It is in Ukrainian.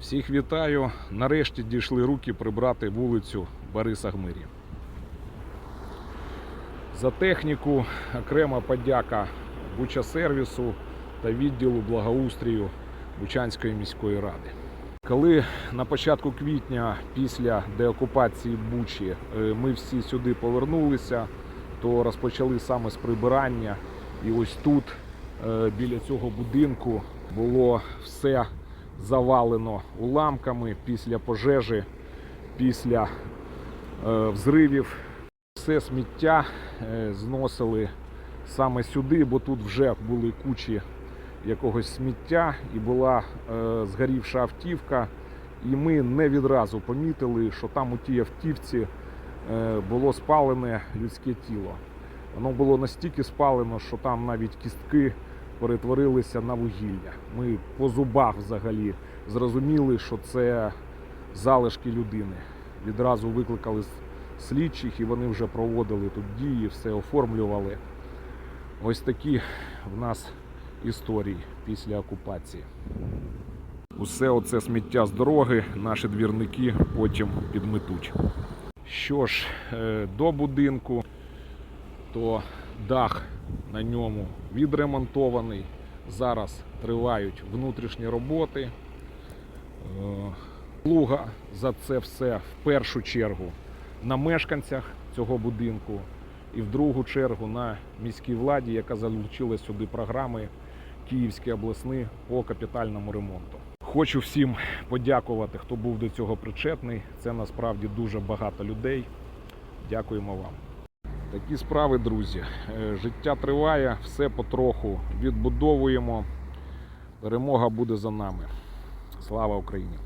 Всіх вітаю. Нарешті дійшли руки прибрати вулицю Бориса Гмирі. За техніку окрема подяка Бучасервісу та відділу благоустрію Бучанської міської ради. Коли на початку квітня, після деокупації Бучі, е, ми всі сюди повернулися, то розпочали саме з прибирання. І ось тут, е, біля цього будинку, було все завалено уламками після пожежі, після е, взривів. Все сміття е, зносили саме сюди, бо тут вже були кучі якогось сміття і була е, згорівша автівка. І ми не відразу помітили, що там у тій автівці е, було спалене людське тіло. Воно було настільки спалено, що там навіть кістки перетворилися на вугілля. Ми по зубах взагалі зрозуміли, що це залишки людини. Відразу викликали слідчих і вони вже проводили тут дії, все оформлювали. Ось такі в нас історії після окупації. Усе оце сміття з дороги наші двірники потім підметуть. Що ж, е, до будинку, то дах на ньому відремонтований. Зараз тривають внутрішні роботи. Е, Плуга за це все в першу чергу на мешканцях цього будинку і в другу чергу на міській владі, яка залучила сюди програми Київські обласні по капітальному ремонту. Хочу всім подякувати, хто був до цього причетний. Це насправді дуже багато людей. Дякуємо вам. Такі справи, друзі. Е, Життя триває, все потроху відбудовуємо. Перемога буде за нами. Слава Україні!